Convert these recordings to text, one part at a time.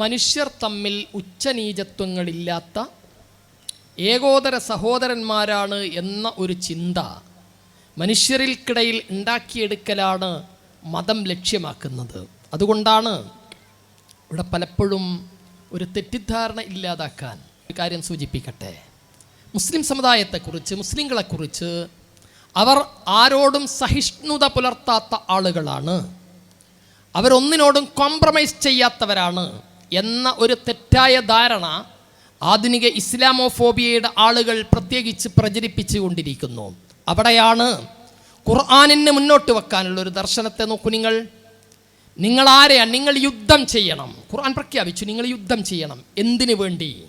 മനുഷ്യർ തമ്മിൽ ഉച്ചനീചത്വങ്ങളില്ലാത്ത ഏകോദര സഹോദരന്മാരാണ് എന്ന ഒരു ചിന്ത മനുഷ്യരിൽക്കിടയിൽ ഉണ്ടാക്കിയെടുക്കലാണ് മതം ലക്ഷ്യമാക്കുന്നത്. അതുകൊണ്ടാണ് ഇവിടെ പലപ്പോഴും ഒരു തെറ്റിദ്ധാരണ ഇല്ലാതാക്കാൻ ഒരു കാര്യം സൂചിപ്പിക്കട്ടെ. മുസ്ലിം സമുദായത്തെക്കുറിച്ച് മുസ്ലിങ്ങളെക്കുറിച്ച് അവർ ആരോടും സഹിഷ്ണുത പുലർത്താത്ത ആളുകളാണ്. അവരൊന്നിനോടും കോംപ്രമൈസ് ചെയ്യാത്തവരാണ്. എന്ന ഒരു തെറ്റായ ധാരണ ആധുനിക ഇസ്ലാമോഫോബിയയുടെ ആളുകൾ പ്രത്യേകിച്ച് പ്രചരിപ്പിച്ചു കൊണ്ടിരിക്കുന്നു അവിടെയാണ് ഖുർആാനിന് മുന്നോട്ട് വെക്കാനുള്ള ഒരു ദർശനത്തെ നോക്കൂ നിങ്ങൾ. നിങ്ങൾ ആരെയാണ് നിങ്ങൾ യുദ്ധം ചെയ്യണം. ഖുർആൻ പ്രഖ്യാപിച്ചു നിങ്ങൾ യുദ്ധം ചെയ്യണം. എന്തിനു വേണ്ടി?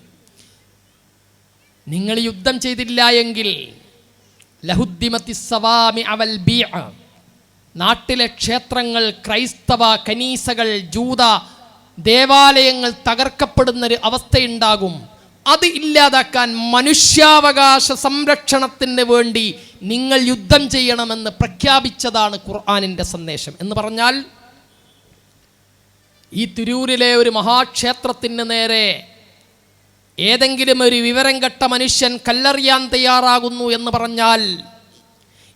നിങ്ങൾ യുദ്ധം ചെയ്തില്ല എങ്കിൽ അവൽ നാട്ടിലെ ക്ഷേത്രങ്ങൾ ക്രൈസ്തവ കനീസകൾ ജൂത ദേവാലയങ്ങൾ തകർക്കപ്പെടുന്നൊരു അവസ്ഥയുണ്ടാകും. അത് ഇല്ലാതാക്കാൻ മനുഷ്യാവകാശ സംരക്ഷണത്തിന് വേണ്ടി നിങ്ങൾ യുദ്ധം ചെയ്യണമെന്ന് പ്രഖ്യാപിച്ചതാണ് ഖുർആാനിന്റെ സന്ദേശം. എന്ന് പറഞ്ഞാൽ ഈ തിരൂരിലെ ഒരു മഹാക്ഷേത്രത്തിന് നേരെ ഏതെങ്കിലും ഒരു വിവരം കെട്ട മനുഷ്യൻ കല്ലെറിയാൻ തയ്യാറാകുന്നു എന്ന് പറഞ്ഞാൽ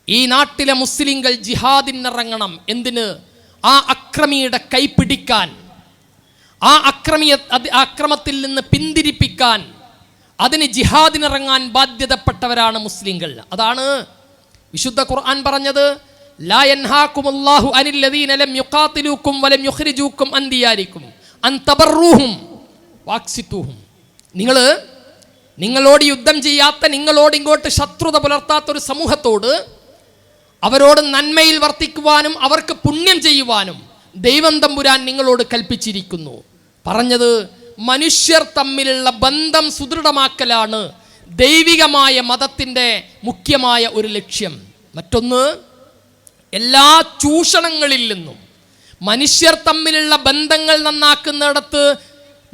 ഈ നാട്ടിലെ മുസ്ലിങ്ങൾ ജിഹാദിനിറങ്ങണം എന്തിന്? ആ അക്രമിയുടെ കൈ പിടിക്കാൻ. ആ അക്രമിയ അക്രമത്തിൽ നിന്ന് പിന്തിരിപ്പിക്കാൻ അതിന് ജിഹാദിനിറങ്ങാൻ ബാധ്യതപ്പെട്ടവരാണ് മുസ്ലിങ്ങൾ. അതാണ് വിശുദ്ധ ഖുർആൻ പറഞ്ഞത് ലാ അനിൽ ലദീന ലം വലം അൻ നിങ്ങൾ നിങ്ങളോട് യുദ്ധം ചെയ്യാത്ത നിങ്ങളോട് ഇങ്ങോട്ട് ശത്രുത പുലർത്താത്ത ഒരു സമൂഹത്തോട് അവരോട് നന്മയിൽ വർത്തിക്കുവാനും അവർക്ക് പുണ്യം ചെയ്യുവാനും ദൈവം തമ്പുരാൻ നിങ്ങളോട് കൽപ്പിച്ചിരിക്കുന്നു. പറഞ്ഞത് മനുഷ്യർ തമ്മിലുള്ള ബന്ധം സുദൃഢമാക്കലാണ് ദൈവികമായ മതത്തിന്റെ മുഖ്യമായ ഒരു ലക്ഷ്യം. മറ്റൊന്ന് എല്ലാ ചൂഷണങ്ങളിൽ നിന്നും മനുഷ്യർ തമ്മിലുള്ള ബന്ധങ്ങൾ നന്നാക്കുന്നിടത്ത്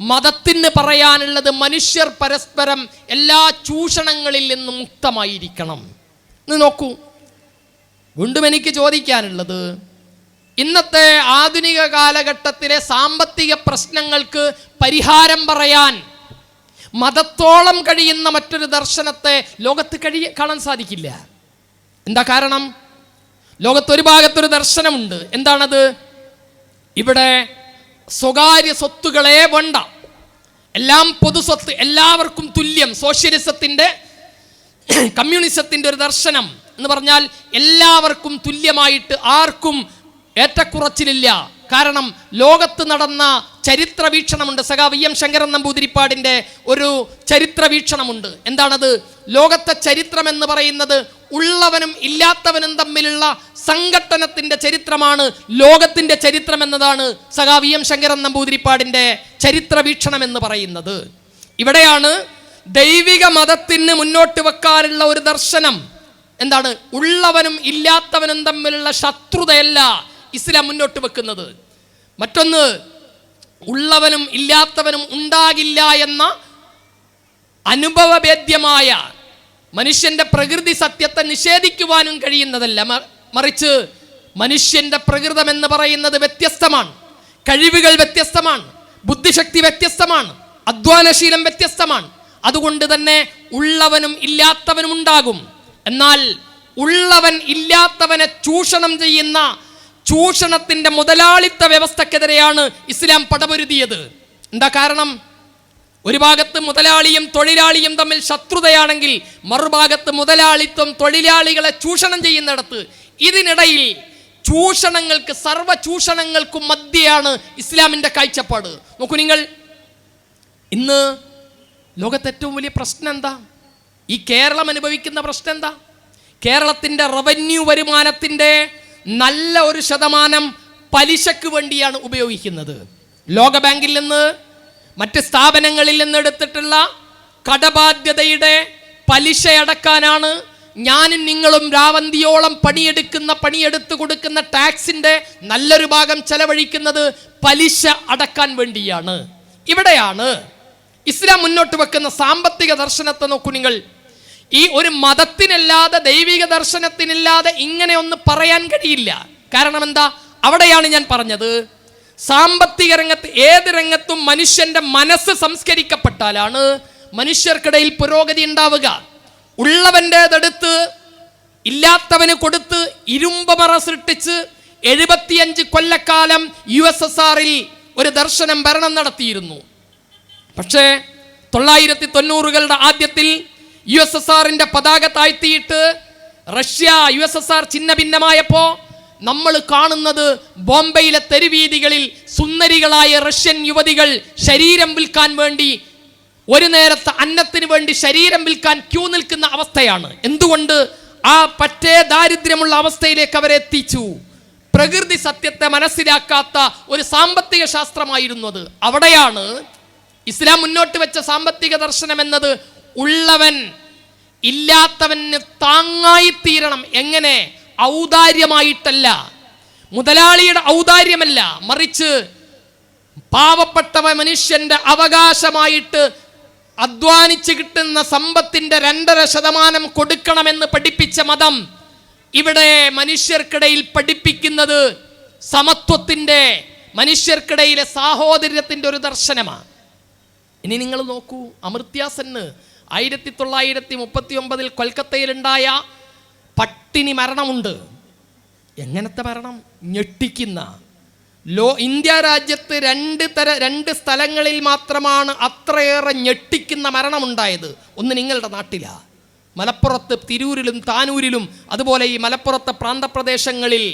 മതത്തിന് പറയാനുള്ളത് മനുഷ്യർ പരസ്പരം എല്ലാ ചൂഷണങ്ങളിൽ നിന്നും മുക്തമായിരിക്കണം. നോക്കൂ. വീണ്ടും എനിക്ക് ചോദിക്കാനുള്ളത് ഇന്നത്തെ ആധുനിക കാലഘട്ടത്തിലെ സാമ്പത്തിക പ്രശ്നങ്ങൾക്ക് പരിഹാരം പറയാൻ മതത്തോളം കഴിയുന്ന മറ്റൊരു ദർശനത്തെ ലോകത്ത് കഴിയ കാണാൻ സാധിക്കില്ല. എന്താ കാരണം? ലോകത്ത് ഒരു ഭാഗത്തൊരു ദർശനമുണ്ട്. എന്താണത്? ഇവിടെ സ്വകാര്യ സ്വത്തുകളെ വേണ്ട. എല്ലാം പൊതുസ്വത്ത് എല്ലാവർക്കും തുല്യം. സോഷ്യലിസത്തിന്റെ കമ്മ്യൂണിസത്തിന്റെ ഒരു ദർശനം എന്ന് പറഞ്ഞാൽ എല്ലാവർക്കും തുല്യമായിട്ട് ആർക്കും ഏറ്റക്കുറച്ചിലില്ല. കാരണം ലോകത്ത് നടന്ന ചരിത്ര വീക്ഷണമുണ്ട്. സഖാ വി എം ശങ്കരൻ നമ്പൂതിരിപ്പാടിന്റെ ഒരു ചരിത്ര വീക്ഷണമുണ്ട്. എന്താണത്? ലോകത്തെ ചരിത്രം എന്ന് പറയുന്നത് ഉള്ളവനും ഇല്ലാത്തവനും തമ്മിലുള്ള സംഘട്ടനത്തിന്റെ ചരിത്രമാണ്. ലോകത്തിന്റെ ചരിത്രം എന്നതാണ് സഖാ വി എം ശങ്കരൻ നമ്പൂതിരിപ്പാടിന്റെ ചരിത്ര വീക്ഷണം എന്ന് പറയുന്നത്. ഇവിടെയാണ് ദൈവിക മതത്തിന് മുന്നോട്ട് വെക്കാനുള്ള ഒരു ദർശനം. എന്താണ്? ഉള്ളവനും ഇല്ലാത്തവനും തമ്മിലുള്ള ശത്രുതയല്ല. ഇസ്ലാം മുന്നോട്ട് വെക്കുന്നത്. മറ്റൊന്ന് ഉള്ളവനും ഇല്ലാത്തവനും ഉണ്ടാകില്ല എന്ന അനുഭവവേദ്യമായ മനുഷ്യന്റെ പ്രകൃതി സത്യത്തെ നിഷേധിക്കുവാനും കഴിയുന്നതല്ല. മറിച്ച് മനുഷ്യന്റെ പ്രകൃതം എന്ന് പറയുന്നത് വ്യത്യസ്തമാണ്. കഴിവുകൾ വ്യത്യസ്തമാണ്. ബുദ്ധിശക്തി വ്യത്യസ്തമാണ്. അധ്വാനശീലം വ്യത്യസ്തമാണ്. അതുകൊണ്ട് തന്നെ ഉള്ളവനും ഇല്ലാത്തവനും ഉണ്ടാകും. എന്നാൽ ഉള്ളവൻ ഇല്ലാത്തവനെ ചൂഷണം ചെയ്യുന്ന ചൂഷണത്തിന്റെ മുതലാളിത്ത വ്യവസ്ഥക്കെതിരെയാണ് ഇസ്ലാം പടപൊരുതിയത്. എന്താ കാരണം? ഒരു ഭാഗത്ത് മുതലാളിയും തൊഴിലാളിയും തമ്മിൽ ശത്രുതയാണെങ്കിൽ മറുഭാഗത്ത് മുതലാളിത്വം തൊഴിലാളികളെ ചൂഷണം ചെയ്യുന്നിടത്ത് ഇതിനിടയിൽ ചൂഷണങ്ങൾക്ക് സർവ ചൂഷണങ്ങൾക്കും മധ്യയാണ് ഇസ്ലാമിന്റെ കാഴ്ചപ്പാട്. നോക്കൂ നിങ്ങൾ ഇന്ന് ലോകത്തെ ഏറ്റവും വലിയ പ്രശ്നം എന്താ? ഈ കേരളം അനുഭവിക്കുന്ന പ്രശ്നം എന്താ? കേരളത്തിന്റെ റവന്യൂ വരുമാനത്തിന്റെ നല്ല ഒരു ശതമാനം പലിശക്ക് വേണ്ടിയാണ് ഉപയോഗിക്കുന്നത്. ലോകബാങ്കിൽ നിന്ന് മറ്റ് സ്ഥാപനങ്ങളിൽ നിന്ന് എടുത്തിട്ടുള്ള കടബാധ്യതയുടെ പലിശ അടക്കാനാണ് ഞാനും നിങ്ങളും രാവന്തിയോളം പണിയെടുക്കുന്ന പണിയെടുത്ത് കൊടുക്കുന്ന ടാക്സിന്റെ നല്ലൊരു ഭാഗം ചെലവഴിക്കുന്നത് പലിശ അടക്കാൻ വേണ്ടിയാണ്. ഇവിടെയാണ് ഇസ്ലാം മുന്നോട്ട് വെക്കുന്ന സാമ്പത്തിക ദർശനത്തെ നോക്കൂ നിങ്ങൾ. ഈ ഒരു മതത്തിനല്ലാതെ ദൈവിക ദർശനത്തിനില്ലാതെ ഇങ്ങനെ ഒന്ന് പറയാൻ കഴിയില്ല. കാരണം എന്താ? അവിടെയാണ് ഞാൻ പറഞ്ഞത്. സാമ്പത്തിക രംഗത്ത് ഏത് രംഗത്തും മനുഷ്യന്റെ മനസ്സ് സംസ്കരിക്കപ്പെട്ടാലാണ് മനുഷ്യർക്കിടയിൽ പുരോഗതി ഉണ്ടാവുക. ഉള്ളവന്റെതെടുത്ത് ഇല്ലാത്തവന് കൊടുത്ത് ഇരുമ്പമറ സൃഷ്ടിച്ച് എഴുപത്തിയഞ്ച് കൊല്ലക്കാലം യു എസ് എസ് ആറിൽ ഒരു ദർശനം ഭരണം നടത്തിയിരുന്നു. പക്ഷേ തൊള്ളായിരത്തി തൊണ്ണൂറുകളുടെ ആദ്യത്തിൽ യു എസ് എസ് ആറിന്റെ പതാക താഴ്ത്തിയിട്ട് Russia U S S R ചിഹ്ന ഭിന്നമായപ്പോ നമ്മൾ കാണുന്നത് ബോംബെയിലെ തെരുവീതികളിൽ സുന്ദരികളായ റഷ്യൻ യുവതികൾ ശരീരം വിൽക്കാൻ വേണ്ടി ഒരു നേരത്തെ അന്നത്തിന് വേണ്ടി ശരീരം വിൽക്കാൻ ക്യൂ നിൽക്കുന്ന അവസ്ഥയാണ്. എന്തുകൊണ്ട്? ആ പറ്റേ ദാരിദ്ര്യമുള്ള അവസ്ഥയിലേക്ക് അവരെ എത്തിച്ചു. പ്രകൃതി സത്യത്തെ മനസ്സിലാക്കാത്ത ഒരു സാമ്പത്തിക ശാസ്ത്രമായിരുന്നു അത് അവിടെയാണ്. ഇസ്ലാം മുന്നോട്ട് വെച്ച സാമ്പത്തിക ദർശനം എന്നത് ഉള്ളവൻ ഇല്ലാത്തവന് താങ്ങായി തീരണം എങ്ങനെ? ഔദാര്യമായിട്ടല്ല. മുതലാളിയുടെ ഔദാര്യമല്ല. മറിച്ച് പാവപ്പെട്ടവ മനുഷ്യന്റെ അവകാശമായിട്ട് അധ്വാനിച്ച് കിട്ടുന്ന സമ്പത്തിന്റെ രണ്ടര ശതമാനം കൊടുക്കണമെന്ന് പഠിപ്പിച്ച മതം ഇവിടെ മനുഷ്യർക്കിടയിൽ പഠിപ്പിക്കുന്നത് സമത്വത്തിന്റെ മനുഷ്യർക്കിടയിലെ സാഹോദര്യത്തിന്റെ ഒരു ദർശനമാണ് ഇനി നിങ്ങൾ നോക്കൂ അമർത്യാസെന്ന് ആയിരത്തി തൊള്ളായിരത്തി മുപ്പത്തി ഒമ്പതിൽ കൊൽക്കത്തയിലുണ്ടായ പട്ടിണി മരണമുണ്ട്. എങ്ങനത്തെ മരണം? ഞെട്ടിക്കുന്ന. ലോ ഇന്ത്യ രാജ്യത്ത് രണ്ട് തര രണ്ട് സ്ഥലങ്ങളിൽ മാത്രമാണ് അത്രയേറെ ഞെട്ടിക്കുന്ന മരണമുണ്ടായത്. ഒന്ന് നിങ്ങളുടെ നാട്ടിലാ. മലപ്പുറത്ത് തിരൂരിലും താനൂരിലും അതുപോലെ ഈ മലപ്പുറത്തെ പ്രാന്തപ്രദേശങ്ങളിൽ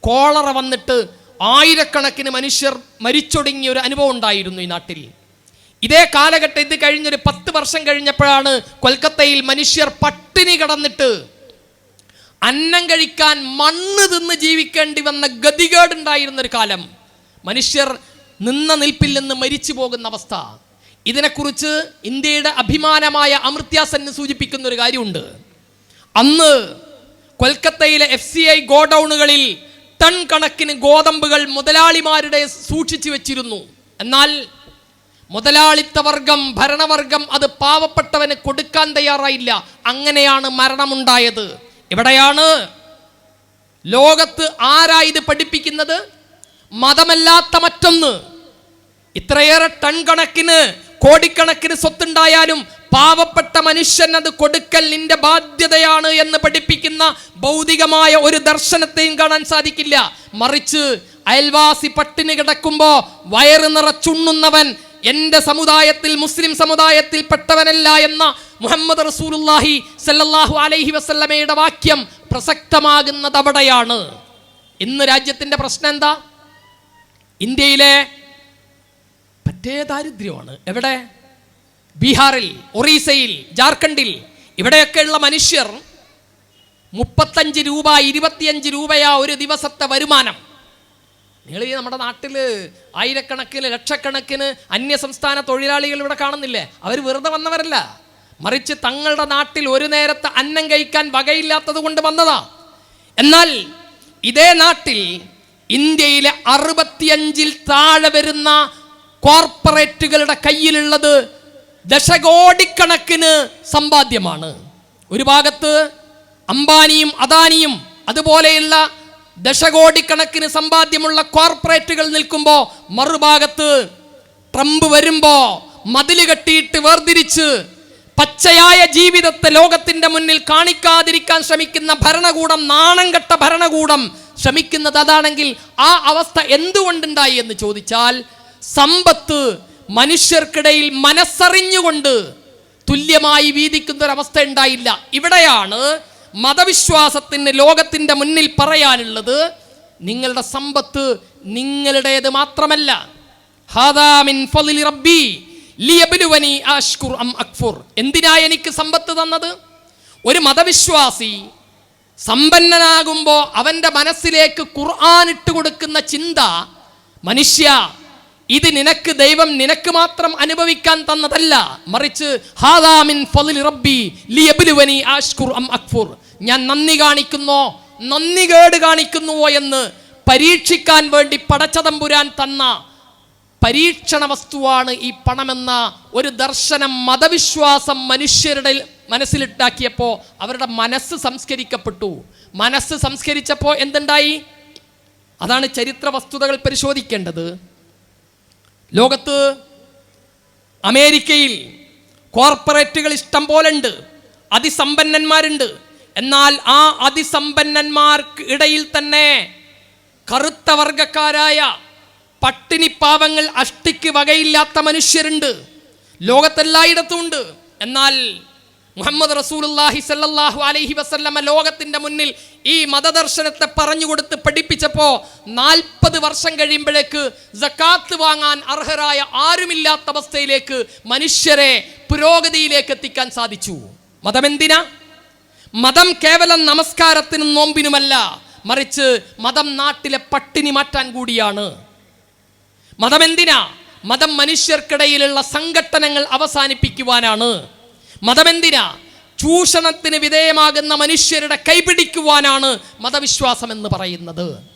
കോളറ വന്നിട്ട് ആയിരക്കണക്കിന് മനുഷ്യർ മരിച്ചൊടുങ്ങിയ ഒരു അനുഭവം ഉണ്ടായിരുന്നു ഈ നാട്ടിൽ. ഇതേ കാലഘട്ടം ഇത് കഴിഞ്ഞൊരു പത്ത് വർഷം കഴിഞ്ഞപ്പോഴാണ് കൊൽക്കത്തയിൽ മനുഷ്യർ പട്ടിണി കടന്നിട്ട് അന്നം കഴിക്കാൻ മണ്ണ് തിന്ന് ജീവിക്കേണ്ടി വന്ന ഗതികേടുണ്ടായിരുന്നൊരു കാലം. മനുഷ്യർ നിന്ന നിൽപ്പിൽ നിന്ന് മരിച്ചു പോകുന്ന അവസ്ഥ. ഇതിനെക്കുറിച്ച് ഇന്ത്യയുടെ അഭിമാനമായ അമൃത്യാസന് സൂചിപ്പിക്കുന്ന ഒരു കാര്യമുണ്ട്. അന്ന് കൊൽക്കത്തയിലെ എഫ് സി ഐ ഗോഡൌണുകളിൽ ടൺ കണക്കിന് ഗോതമ്പുകൾ മുതലാളിമാരുടെ സൂക്ഷിച്ചു വെച്ചിരുന്നു. എന്നാൽ മുതലാളിത്ത വർഗം ഭരണവർഗം അത് പാവപ്പെട്ടവന് കൊടുക്കാൻ തയ്യാറായില്ല. അങ്ങനെയാണ് മരണമുണ്ടായത്. ഇവിടെയാണ് ലോകത്ത് ആരാ ഇത് പഠിപ്പിക്കുന്നത്? മതമല്ലാത്ത മറ്റൊന്ന്. ഇത്രയേറെ ടൺ കണക്കിന് കോടിക്കണക്കിന് സ്വത്തുണ്ടായാലും പാവപ്പെട്ട മനുഷ്യൻ അത് കൊടുക്കൽ നിന്റെ ബാധ്യതയാണ് എന്ന് പഠിപ്പിക്കുന്ന ഭൗതികമായ ഒരു ദർശനത്തെയും കാണാൻ സാധിക്കില്ല. മറിച്ച് അയൽവാസി പട്ടിണി കിടക്കുമ്പോ വയറ് നിറച്ചുണ്ണുന്നവൻ എന്റെ സമുദായത്തിൽ മുസ്ലിം സമുദായത്തിൽ പെട്ടവനല്ല എന്ന മുഹമ്മദ് റസൂലുല്ലാഹി സല്ലല്ലാഹു അലൈഹി വസല്ലമയുടെ വാക്യം പ്രസക്തമാകുന്നത് അവിടെയാണ്. ഇന്ന് രാജ്യത്തിന്റെ പ്രശ്നം എന്താ? ഇന്ത്യയിലെ പറ്റേ ദാരിദ്ര്യമാണ്. എവിടെ? ബീഹാറിൽ ഒറീസയിൽ ജാർഖണ്ഡിൽ. ഇവിടെയൊക്കെയുള്ള മനുഷ്യർ മുപ്പത്തഞ്ച് രൂപ ഇരുപത്തിയഞ്ച് രൂപയാ ഒരു ദിവസത്തെ വരുമാനം. നിങ്ങൾ ഈ നമ്മുടെ നാട്ടിൽ ആയിരക്കണക്കിന് ലക്ഷക്കണക്കിന് അന്യസംസ്ഥാന തൊഴിലാളികൾ ഇവിടെ കാണുന്നില്ലേ? അവർ വെറുതെ വന്നവരല്ല. മറിച്ച് തങ്ങളുടെ നാട്ടിൽ ഒരു നേരത്തെ അന്നം കഴിക്കാൻ വകയില്ലാത്തത് കൊണ്ട് വന്നതാ. എന്നാൽ ഇതേ നാട്ടിൽ ഇന്ത്യയിലെ അറുപത്തിയഞ്ചിൽ താഴെ വരുന്ന കോർപ്പറേറ്റുകളുടെ കയ്യിലുള്ളത് ദശകോടിക്കണക്കിന് സമ്പാദ്യമാണ്. ഒരു ഭാഗത്ത് അംബാനിയും അദാനിയും അതുപോലെയുള്ള ദശകോടിക്കണക്കിന് സമ്പാദ്യമുള്ള കോർപ്പറേറ്റുകൾ നിൽക്കുമ്പോൾ മറുഭാഗത്ത് ട്രംപ് വരുമ്പോൾ മതിൽ കെട്ടിയിട്ട് വേർതിരിച്ച് പച്ചയായ ജീവിതത്തെ ലോകത്തിന്റെ മുന്നിൽ കാണിക്കാതിരിക്കാൻ ശ്രമിക്കുന്ന ഭരണകൂടം നാണം കെട്ട ഭരണകൂടം ശ്രമിക്കുന്നത് അതാണെങ്കിൽ ആ അവസ്ഥ എന്തുകൊണ്ടുണ്ടായി എന്ന് ചോദിച്ചാൽ സമ്പത്ത് മനുഷ്യർക്കിടയിൽ മനസ്സറിഞ്ഞുകൊണ്ട് തുല്യമായി വീതിക്കുന്ന ഒരവസ്ഥ ഉണ്ടായില്ല. ഇവിടെയാണ് മതവിശ്വാസത്തിന് ലോകത്തിന്റെ മുന്നിൽ പറയാനുള്ളത് നിങ്ങളുടെ സമ്പത്ത് നിങ്ങളുടേത് മാത്രമല്ല. റബ്ബി അം എന്തിനാ എനിക്ക് സമ്പത്ത് തന്നത്? ഒരു മതവിശ്വാസി സമ്പന്നനാകുമ്പോൾ അവന്റെ മനസ്സിലേക്ക് ഖുർആൻ ഇട്ട് കൊടുക്കുന്ന ചിന്ത മനുഷ്യ ഇത് നിനക്ക് ദൈവം നിനക്ക് മാത്രം അനുഭവിക്കാൻ തന്നതല്ല. മറിച്ച് ഹാദാമിൻ റബ്ബി ആഷ്കുർ അം ഞാൻ നന്ദി കാണിക്കുന്നോ നന്ദി കേട് കാണിക്കുന്നുവോ എന്ന് പരീക്ഷിക്കാൻ വേണ്ടി പടച്ചതമ്പുരാൻ തന്ന പരീക്ഷണ വസ്തുവാണ് ഈ പണമെന്ന ഒരു ദർശനം മതവിശ്വാസം മനുഷ്യരുടെ മനസ്സിലിട്ടാക്കിയപ്പോൾ അവരുടെ മനസ്സ് സംസ്കരിക്കപ്പെട്ടു. മനസ്സ് സംസ്കരിച്ചപ്പോൾ എന്തുണ്ടായി? അതാണ് ചരിത്ര വസ്തുതകൾ പരിശോധിക്കേണ്ടത്. ലോകത്ത് അമേരിക്കയിൽ കോർപ്പറേറ്റുകൾ ഇഷ്ടം പോലെ ഉണ്ട് അതിസമ്പന്നന്മാരുണ്ട്. എന്നാൽ ആ അതിസമ്പന്നന്മാർക്ക് ഇടയിൽ തന്നെ കറുത്ത വർഗക്കാരായ പട്ടിണിപ്പാവങ്ങൾ അഷ്ടിക്ക് വകയില്ലാത്ത മനുഷ്യരുണ്ട്. ലോകത്തെല്ലായിടത്തും ഉണ്ട് എന്നാൽ മുഹമ്മദ് റസൂലുള്ളാഹി സല്ലാഹു അലൈഹി വസല്ലമ ലോകത്തിന്റെ മുന്നിൽ ഈ മതദർശനത്തെ പറഞ്ഞു പഠിപ്പിച്ചപ്പോ നാൽപ്പത് വർഷം കഴിയുമ്പോഴേക്ക് ജക്കാത്ത് വാങ്ങാൻ അർഹരായ ആരുമില്ലാത്ത അവസ്ഥയിലേക്ക് മനുഷ്യരെ പുരോഗതിയിലേക്ക് എത്തിക്കാൻ സാധിച്ചു. മതമെന്തിനാ? മതം കേവലം നമസ്കാരത്തിനും നോമ്പിനുമല്ല മറിച്ച് മതം നാട്ടിലെ പട്ടിണി മാറ്റാൻ കൂടിയാണ്. മതമെന്തിനാ? മതം മനുഷ്യർക്കിടയിലുള്ള സംഘട്ടനങ്ങൾ അവസാനിപ്പിക്കുവാനാണ്. മതമെന്തിനാ? ചൂഷണത്തിന് വിധേയമാകുന്ന മനുഷ്യരുടെ കൈപിടിക്കുവാനാണ് മതവിശ്വാസം എന്ന് പറയുന്നത്.